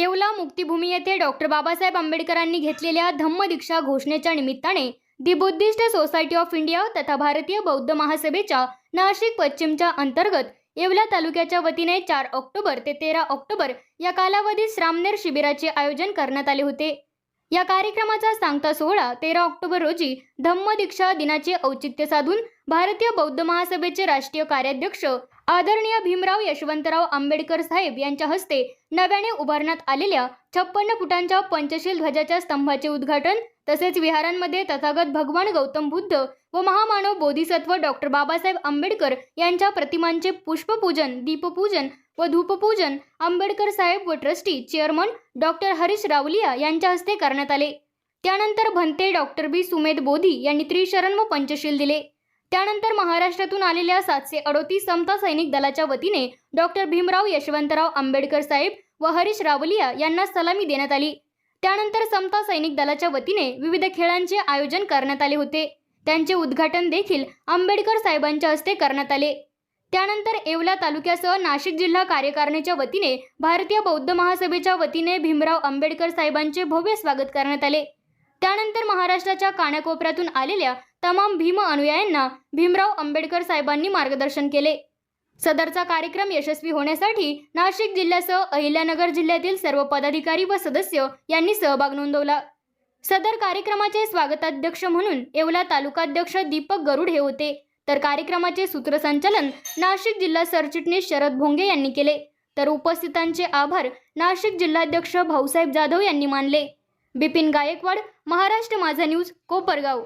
येवला मुक्तिभूमी येथे डॉक्टर बाबासाहेब आंबेडकरांनी घेतलेल्या धम्मदीक्षा घोषणेच्या निमित्ताने दि बुद्धिस्ट सोसायटी ऑफ इंडिया तथा भारतीय बौद्ध महासभेच्या नाशिक पश्चिमच्या अंतर्गत येवला तालुक्याच्या वतीने चार ऑक्टोबर ते तेरा ऑक्टोबर या कालावधीत श्रामनेर शिबिराचे आयोजन करण्यात आले होते. या कार्यक्रमाचा सांगता सोहळा तेरा ऑक्टोबर रोजी धम्मदीक्षा दिनाचे औचित्य साधून भारतीय बौद्ध महासभेचे राष्ट्रीय कार्याध्यक्ष आदरणीय भीमराव यशवंतराव आंबेडकर साहेब यांच्या हस्ते नव्याने उभारण्यात आलेल्या छप्पन्न फुटांच्या पंचशील ध्वजाच्या स्तंभाचे उद्घाटन तसेच विहारांमध्ये तथागत भगवान गौतम बुद्ध व महामानव बोधिसत्व डॉक्टर बाबासाहेब आंबेडकर यांच्या प्रतिमांचे पुष्पपूजन दीपपूजन व धूपपूजन आंबेडकर साहेब व trustee chairman doctor Harish Rawalia यांच्या हस्ते करण्यात आले. त्यानंतर भंते डॉक्टर बी. सुमेध बोधी यांनी त्रिशरण व पंचशील दिले. त्यानंतर महाराष्ट्रातून आलेल्या सातशे अडोतीस समता सैनिक दलाच्या वतीने डॉक्टर भीमराव यशवंतराव आंबेडकर साहेब व हरीश रावलिया यांना सलामी देण्यात आली. त्यानंतर समता सैनिक दलाच्या वतीने विविध खेळांचे आयोजन करण्यात आले होते. त्यांचे उद्घाटन देखील आंबेडकर साहेबांच्या हस्ते करण्यात आले. त्यानंतर येवला तालुक्यासह नाशिक जिल्हा कार्यकारिणीच्या वतीने भारतीय बौद्ध महासभेच्या वतीने भीमराव आंबेडकर साहेबांचे भव्य स्वागत करण्यात आले. त्यानंतर महाराष्ट्राच्या कानाकोपऱ्यातून आलेल्या तमाम भीम अनुयायांना भीमराव आंबेडकर साहेबांनी मार्गदर्शन केले. सदरचा कार्यक्रम यशस्वी होण्यासाठी नाशिक जिल्ह्यासह अहिल्यानगर जिल्ह्यातील सर्व पदाधिकारी व सदस्य यांनी सहभाग नोंदवला. सदर कार्यक्रमाचे स्वागताध्यक्ष म्हणून येवला तालुकाध्यक्ष दीपक गरुड हे होते. तर कार्यक्रमाचे सूत्रसंचालन नाशिक जिल्हा सरचिटणीस शरद भोंगे यांनी केले. तर उपस्थितांचे आभार नाशिक जिल्हाध्यक्ष भाऊसाहेब जाधव यांनी मानले. बिपिन गायकवाड महाराष्ट्र माझा न्यूज कोपरगाव.